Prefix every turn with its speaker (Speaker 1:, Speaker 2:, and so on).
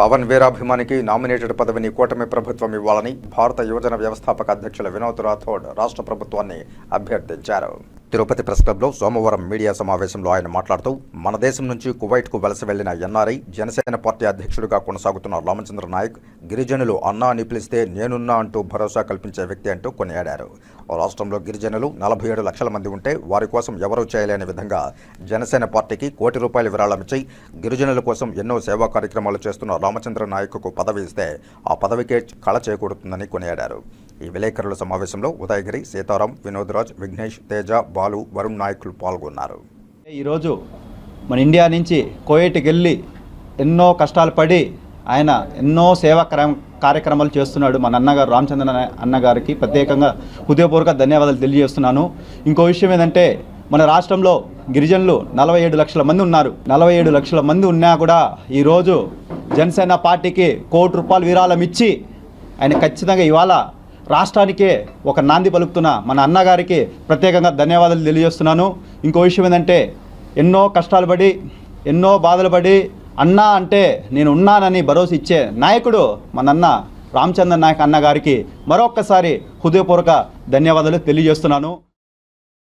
Speaker 1: Pawan వీరాభిమానికి nominated పదవిని కూటమి ప్రభుత్వం ఇవ్వాలని భారత యువజన వ్యవస్థాపక అధ్యక్షులు వినోద్ రాథోడ్ రాష్ట్ర ప్రభుత్వాన్ని అభ్యర్థించారు. తిరుపతి ప్రెస్ క్లబ్లో సోమవారం మీడియా సమావేశంలో ఆయన మాట్లాడుతూ మన దేశం నుంచి కువైట్కు వలస వెళ్ళిన ఎన్ఆర్ఐ జనసేన పార్టీ అధ్యక్షుడిగా కొనసాగుతున్న రామచంద్ర నాయక్ గిరిజనులు అన్నా అని పిలిస్తే నేనున్నా అంటూ భరోసా కల్పించే వ్యక్తి అంటూ కొనియాడారు. రాష్ట్రంలో గిరిజనులు నలభై ఏడు లక్షల మంది ఉంటే వారి కోసం ఎవరూ చేయలేని విధంగా జనసేన పార్టీకి కోటి రూపాయల విరాళమిచ్చి గిరిజనుల కోసం ఎన్నో సేవా కార్యక్రమాలు చేస్తున్న రామచంద్ర నాయక్కు పదవి ఇస్తే ఆ పదవికే కళ చేకూరుతుందని కొనియాడారు. ఈ విలేకరుల సమావేశంలో ఉదయగిరి సీతారాం వినోద్రాజ్ విఘ్నేష్ తేజ బాలు వరుణ్ నాయకులు పాల్గొన్నారు.
Speaker 2: ఈరోజు మన ఇండియా నుంచి కోయేటికి వెళ్ళి ఎన్నో కష్టాలు పడి ఆయన ఎన్నో సేవా కార్యక్రమాలు చేస్తున్నాడు మన అన్నగారు రామచంద్ర అన్నగారికి. ప్రత్యేకంగా హృదయపూర్వక ధన్యవాదాలు తెలియజేస్తున్నాను. ఇంకో విషయం ఏంటంటే మన రాష్ట్రంలో గిరిజనులు నలభై ఏడు లక్షల మంది ఉన్నారు. నలభై ఏడు లక్షల మంది ఉన్నా కూడా ఈరోజు జనసేన పార్టీకి కోటి రూపాయలు విరాళం ఇచ్చి ఆయన ఖచ్చితంగా ఇవాళ రాష్ట్రానికే ఒక నాంది పలుకుతున్న మన అన్నగారికి ప్రత్యేకంగా ధన్యవాదాలు తెలియజేస్తున్నాను. ఇంకో విషయం ఏంటంటే ఎన్నో కష్టాలు పడి ఎన్నో బాధలు పడి అన్నా అంటే నేను ఉన్నానని భరోసా ఇచ్చే నాయకుడు మన అన్న రామచంద్ర నాయక్ అన్నగారికి మరొక్కసారి హృదయపూర్వక ధన్యవాదాలు తెలియజేస్తున్నాను.